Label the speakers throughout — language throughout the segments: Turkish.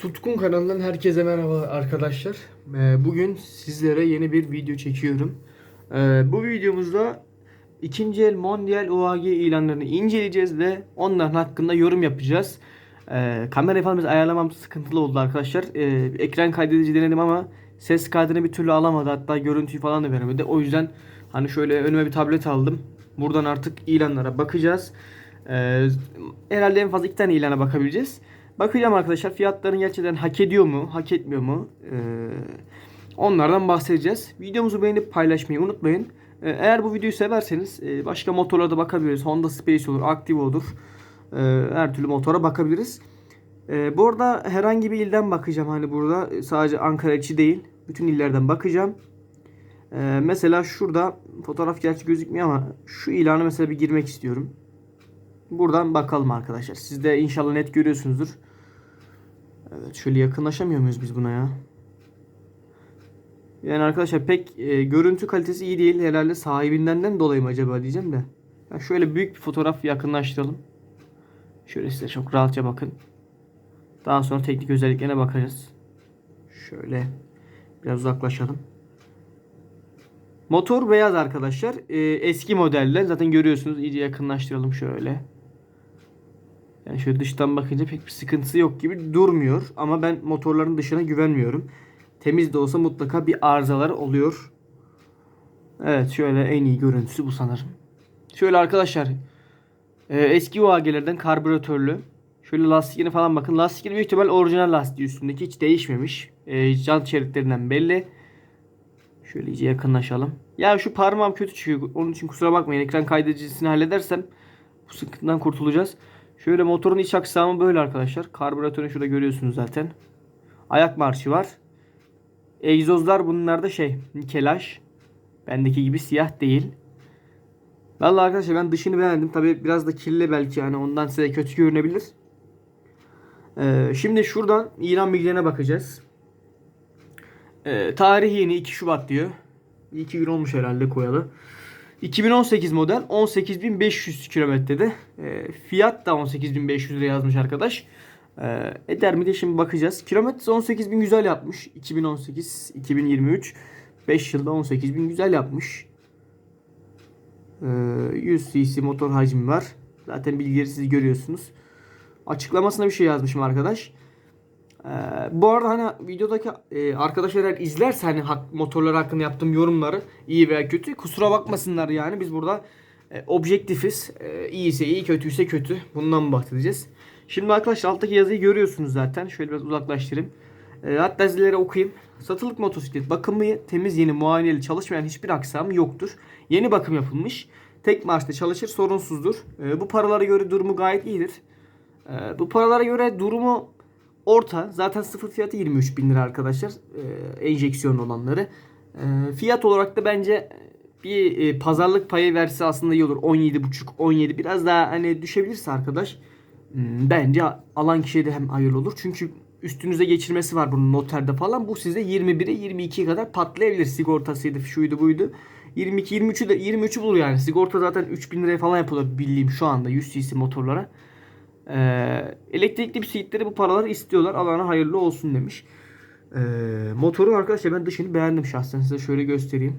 Speaker 1: Tutkun kanalından herkese merhaba arkadaşlar. Ee, Bugün sizlere yeni bir video çekiyorum. Ee, Bu videomuzda ikinci el Mondial UAG ilanlarını inceleyeceğiz ve onların hakkında yorum yapacağız. Ee, Kamerayı falan ayarlamam sıkıntılı oldu arkadaşlar. Ekran kaydedici denedim ama ses kaydını bir türlü alamadı. Hatta görüntüyü falan da veremedi. O yüzden hani şöyle önüme bir tablet aldım. Buradan artık ilanlara bakacağız. Herhalde en fazla iki tane ilana bakabileceğiz. Bakacağım arkadaşlar fiyatların gerçekten hak ediyor mu, hak etmiyor mu? Ee, onlardan bahsedeceğiz. Videomuzu beğenip paylaşmayı unutmayın. Ee, eğer bu videoyu severseniz e, başka motorlara da bakabiliriz. Honda Space olur, Active olur. Ee, her türlü motora bakabiliriz. Ee, bu arada herhangi bir ilden bakacağım. Hani burada sadece Ankara içi değil. Bütün illerden bakacağım. Mesela şurada fotoğraf gerçi gözükmüyor ama şu ilanı mesela bir girmek istiyorum. Buradan bakalım arkadaşlar. Siz de inşallah net görüyorsunuzdur. Evet şöyle yakınlaşamıyor muyuz biz buna ya? Yani arkadaşlar pek e, görüntü kalitesi iyi değil. Herhalde sahibinden de dolayı mı acaba diyeceğim de. Ya şöyle büyük bir fotoğraf yakınlaştıralım. Şöyle size çok rahatça bakın. Daha sonra teknik özelliklerine bakacağız. Şöyle biraz uzaklaşalım. Motor beyaz arkadaşlar. Ee, eski modeller. Zaten görüyorsunuz. İyice yakınlaştıralım şöyle. Yani şöyle dıştan bakınca pek bir sıkıntısı yok gibi durmuyor. Ama ben motorların dışına güvenmiyorum. Temiz de olsa mutlaka bir arızalar oluyor. Evet şöyle en iyi görüntüsü bu sanırım. Şöyle arkadaşlar. e, eski UAG'lerden karbüratörlü. Şöyle lastikine falan bakın. Lastikleri büyük ihtimal orijinal lastiği üstündeki hiç değişmemiş. E, jant şeritlerinden belli. Şöyle iyice yakınlaşalım. Ya şu parmağım kötü çıkıyor. Onun için kusura bakmayın. Ekran kaydedicisini halledersem bu sıkıntıdan kurtulacağız. Şöyle motorun iç aksamı böyle arkadaşlar. Karbüratörü şurada görüyorsunuz zaten. Ayak marşı var. Egzozlar bunlar da şey nikelaj. Bendeki gibi siyah değil. Vallahi arkadaşlar ben dışını beğendim. Tabi biraz da kirli belki yani ondan size kötü görünebilir. Ee, şimdi şuradan İran bilgilerine bakacağız. Ee, tarih yeni 2 Şubat diyor. 2 gün olmuş herhalde koyalı. 2018 model 18.500 kilometrede. E, fiyat da 18.500 lira yazmış arkadaş. E, eder mi de şimdi bakacağız. Kilometresi 18.000 güzel yapmış. 2018, 2023. 5 yılda 18.000 güzel yapmış. E, 100 cc motor hacmi var. Zaten bilgileri siz görüyorsunuz. Açıklamasına bir şey yazmışım arkadaş. Ee, bu arada hani videodaki e, arkadaşlar eğer izlerse hani hak, motorlar hakkında yaptığım yorumları iyi veya kötü kusura bakmasınlar yani biz burada e, objektifiz. E, iyiyse iyi kötüyse kötü. Bundan bahsedeceğiz. Şimdi arkadaşlar alttaki yazıyı görüyorsunuz zaten. Şöyle biraz uzaklaştırayım. E, hatta sizlere okuyayım. Satılık motosiklet bakımı temiz yeni muayeneli çalışmayan hiçbir aksam yoktur. Yeni bakım yapılmış. Tek marşta çalışır sorunsuzdur. E, bu paralara göre durumu gayet iyidir. E, bu paralara göre durumu orta. Zaten sıfır fiyatı 23 bin lira arkadaşlar. E, enjeksiyon olanları. E, fiyat olarak da bence bir e, pazarlık payı verse aslında iyi olur. 17,5 17 biraz daha hani düşebilirse arkadaş hmm, bence alan kişiye de hem hayırlı olur. Çünkü üstünüze geçirmesi var bunun noterde falan. Bu size 21'e 22'ye kadar patlayabilir. Sigortasıydı, şuydu buydu. 22 23'ü de 23'ü bulur yani. Sigorta zaten 3000 liraya falan yapılıyor bildiğim şu anda 100 cc motorlara. Ee, elektrikli bisikletleri bu paraları istiyorlar. Alana hayırlı olsun demiş. Ee, motoru arkadaşlar ben dışını beğendim şahsen. Size şöyle göstereyim.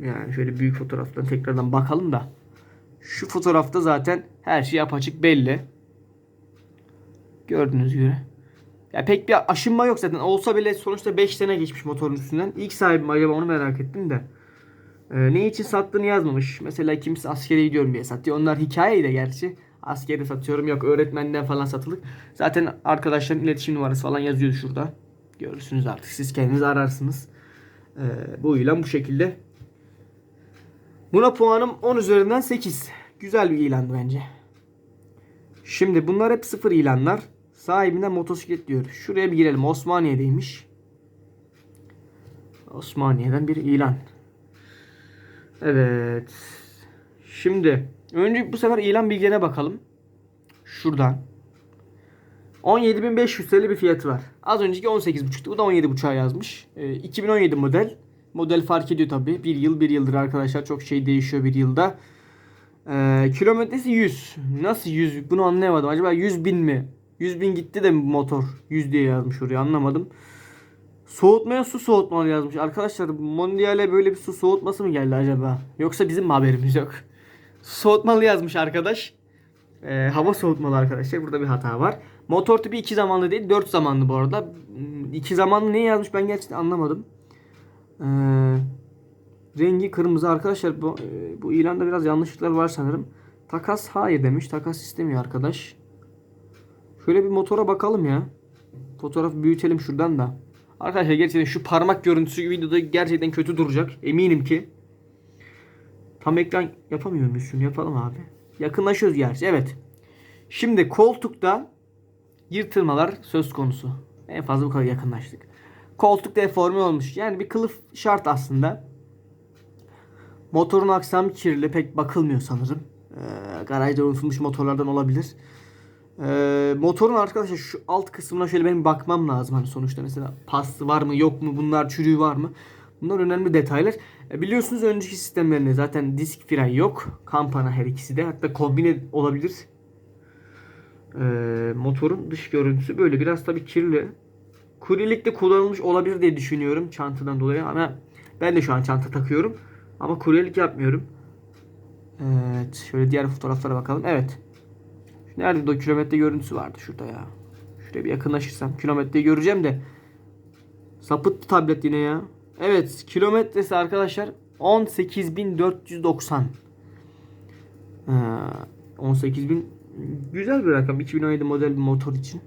Speaker 1: Yani şöyle büyük fotoğraftan tekrardan bakalım da. Şu fotoğrafta zaten her şey apaçık belli. Gördüğünüz gibi. Ya pek bir aşınma yok zaten. Olsa bile sonuçta 5 sene geçmiş motorun üstünden. İlk sahibim acaba onu merak ettim de. Ee, ne için sattığını yazmamış. Mesela kimse askere gidiyorum diye satıyor. Onlar hikayeydi gerçi. Askeri satıyorum yok öğretmenden falan satılık. Zaten arkadaşların iletişim numarası falan yazıyor şurada. Görürsünüz artık siz kendiniz ararsınız. Ee, bu ilan bu şekilde. Buna puanım 10 üzerinden 8. Güzel bir ilandı bence. Şimdi bunlar hep sıfır ilanlar. Sahibinden motosiklet diyor. Şuraya bir girelim. Osmaniye'deymiş. Osmaniye'den bir ilan. Evet. Şimdi önce bu sefer ilan bilgilerine bakalım. Şuradan. 17.500 TL bir fiyatı var. Az önceki 18.5'tu. Bu da 17.5'a yazmış. Ee, 2017 model. Model fark ediyor tabi. Bir yıl bir yıldır arkadaşlar. Çok şey değişiyor bir yılda. Ee, kilometresi 100. Nasıl 100? Bunu anlayamadım. Acaba 100 bin mi? 100 bin gitti de motor 100 diye yazmış oraya anlamadım. Soğutmaya su soğutmalı yazmış. Arkadaşlar Mondial'e böyle bir su soğutması mı geldi acaba? Yoksa bizim mi haberimiz yok? Soğutmalı yazmış arkadaş. Ee, hava soğutmalı arkadaşlar. Burada bir hata var. Motor tipi 2 zamanlı değil 4 zamanlı bu arada. 2 zamanlı ne yazmış ben gerçekten anlamadım. Ee, rengi kırmızı arkadaşlar. Bu, e, bu ilanda biraz yanlışlıklar var sanırım. Takas hayır demiş. Takas istemiyor arkadaş. Şöyle bir motora bakalım ya. Fotoğrafı büyütelim şuradan da. Arkadaşlar gerçekten şu parmak görüntüsü videoda gerçekten kötü duracak. Eminim ki. Tam ekran yapamıyor şunu yapalım abi. Yakınlaşıyoruz gerçi evet. Şimdi koltukta yırtılmalar söz konusu. En fazla bu kadar yakınlaştık. Koltuk deforme olmuş. Yani bir kılıf şart aslında. Motorun aksamı kirli pek bakılmıyor sanırım. Ee, garajda unutulmuş motorlardan olabilir. Ee, motorun arkadaşlar şu alt kısmına şöyle benim bakmam lazım. Hani sonuçta mesela pastı var mı yok mu bunlar çürüğü var mı? Bunlar önemli detaylar. E, biliyorsunuz önceki sistemlerinde zaten disk fren yok. Kampana her ikisi de. Hatta kombine olabilir. Ee, motorun dış görüntüsü böyle biraz tabii kirli. Kuryelikte kullanılmış olabilir diye düşünüyorum çantadan dolayı ama ben de şu an çanta takıyorum ama kuryelik yapmıyorum. Evet, şöyle diğer fotoğraflara bakalım. Evet. Nerede o kilometre görüntüsü vardı şurada ya. Şuraya bir yakınlaşırsam kilometreyi göreceğim de. Sapıttı tablet yine ya. Evet kilometresi arkadaşlar 18.490. Ee, 18.000 güzel bir rakam 2017 model bir motor için.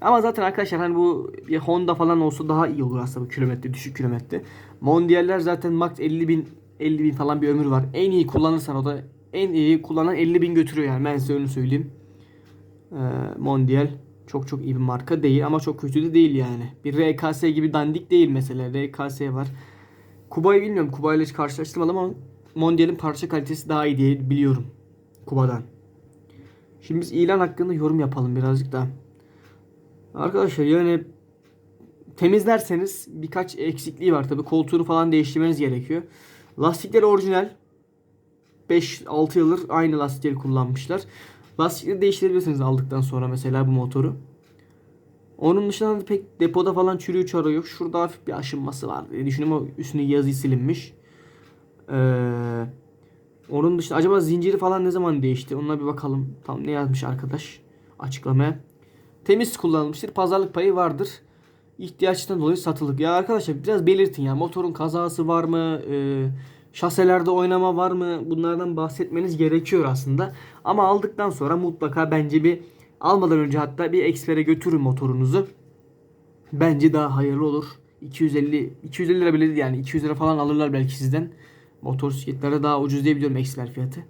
Speaker 1: Ama zaten arkadaşlar hani bu bir Honda falan olsa daha iyi olur aslında bu kilometre düşük kilometre. Mondialler zaten max 50 bin 50 bin falan bir ömür var. En iyi kullanırsan o da en iyi kullanan 50 bin götürüyor yani ben size öyle söyleyeyim. Ee, Mondial çok çok iyi bir marka değil ama çok kötü de değil yani. Bir RKS gibi dandik değil mesela. RKS var. Kuba'yı bilmiyorum. Kuba ile hiç karşılaştırmadım ama Mondial'in parça kalitesi daha iyi diye biliyorum. Kuba'dan. Şimdi biz ilan hakkında yorum yapalım birazcık daha. Arkadaşlar yani temizlerseniz birkaç eksikliği var tabi. Koltuğunu falan değiştirmeniz gerekiyor. Lastikler orijinal. 5-6 yıldır aynı lastikleri kullanmışlar. Lastikleri değiştirebilirsiniz aldıktan sonra mesela bu motoru. Onun dışında da pek depoda falan çürüyor çarı yok. Şurada hafif bir aşınması var diye düşünüyorum ama üstüne yazı silinmiş. Ee, onun dışında acaba zinciri falan ne zaman değişti? Onunla bir bakalım. Tam ne yazmış arkadaş açıklamaya. Temiz kullanılmıştır. Pazarlık payı vardır. İhtiyaçtan dolayı satılık. Ya arkadaşlar biraz belirtin ya. Motorun kazası var mı? Ee, şaselerde oynama var mı? Bunlardan bahsetmeniz gerekiyor aslında. Ama aldıktan sonra mutlaka bence bir almadan önce hatta bir ekspere götürün motorunuzu. Bence daha hayırlı olur. 250 250 lira bile yani 200 lira falan alırlar belki sizden. Motor sikletlerde daha ucuz diye biliyorum eksper fiyatı.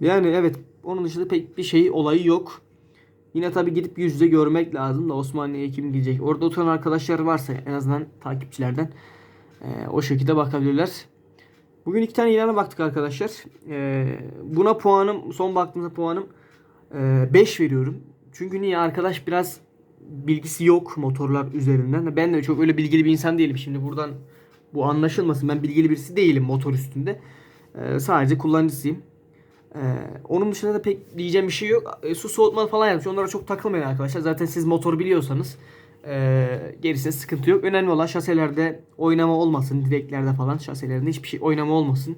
Speaker 1: Yani evet onun dışında pek bir şey olayı yok. Yine tabi gidip yüz görmek lazım da Osmaniye'ye kim gidecek. Orada oturan arkadaşlar varsa en azından takipçilerden o şekilde bakabilirler. Bugün iki tane ilana baktık arkadaşlar. E, buna puanım son baktığımda puanım 5 veriyorum. Çünkü niye arkadaş biraz bilgisi yok motorlar üzerinden. Ben de çok öyle bilgili bir insan değilim. Şimdi buradan bu anlaşılmasın. Ben bilgili birisi değilim motor üstünde. Ee, sadece kullanıcısıyım. Ee, onun dışında da pek diyeceğim bir şey yok. E, su soğutmalı falan yapmış. Onlara çok takılmayın arkadaşlar. Zaten siz motor biliyorsanız e, gerisinde sıkıntı yok. Önemli olan şaselerde oynama olmasın. Direklerde falan şaselerinde hiçbir şey oynama olmasın.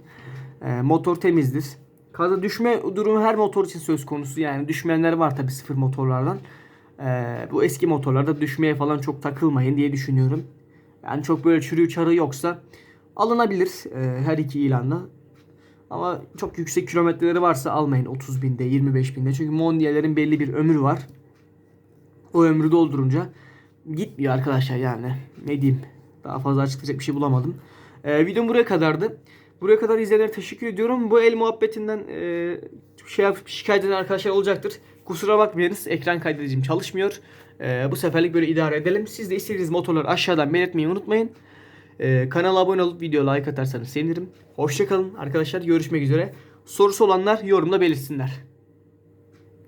Speaker 1: E, motor temizdir. Kaza düşme durumu her motor için söz konusu. Yani düşmeyenler var tabi sıfır motorlardan. Ee, bu eski motorlarda düşmeye falan çok takılmayın diye düşünüyorum. Yani çok böyle çürüğü çarı yoksa alınabilir e, her iki ilanda. Ama çok yüksek kilometreleri varsa almayın 30 binde 25 binde. Çünkü Mondial'lerin belli bir ömrü var. O ömrü doldurunca gitmiyor arkadaşlar yani. Ne diyeyim. Daha fazla açıklayacak bir şey bulamadım. Ee, videom buraya kadardı. Buraya kadar izleyenlere teşekkür ediyorum. Bu el muhabbetinden e, şey şikayet eden arkadaşlar olacaktır. Kusura bakmayınız. Ekran kaydedicim çalışmıyor. E, bu seferlik böyle idare edelim. Siz de istediğiniz motorları aşağıdan belirtmeyi unutmayın. E, kanala abone olup video like atarsanız sevinirim. Hoşçakalın arkadaşlar. Görüşmek üzere. Sorusu olanlar yorumda belirtsinler.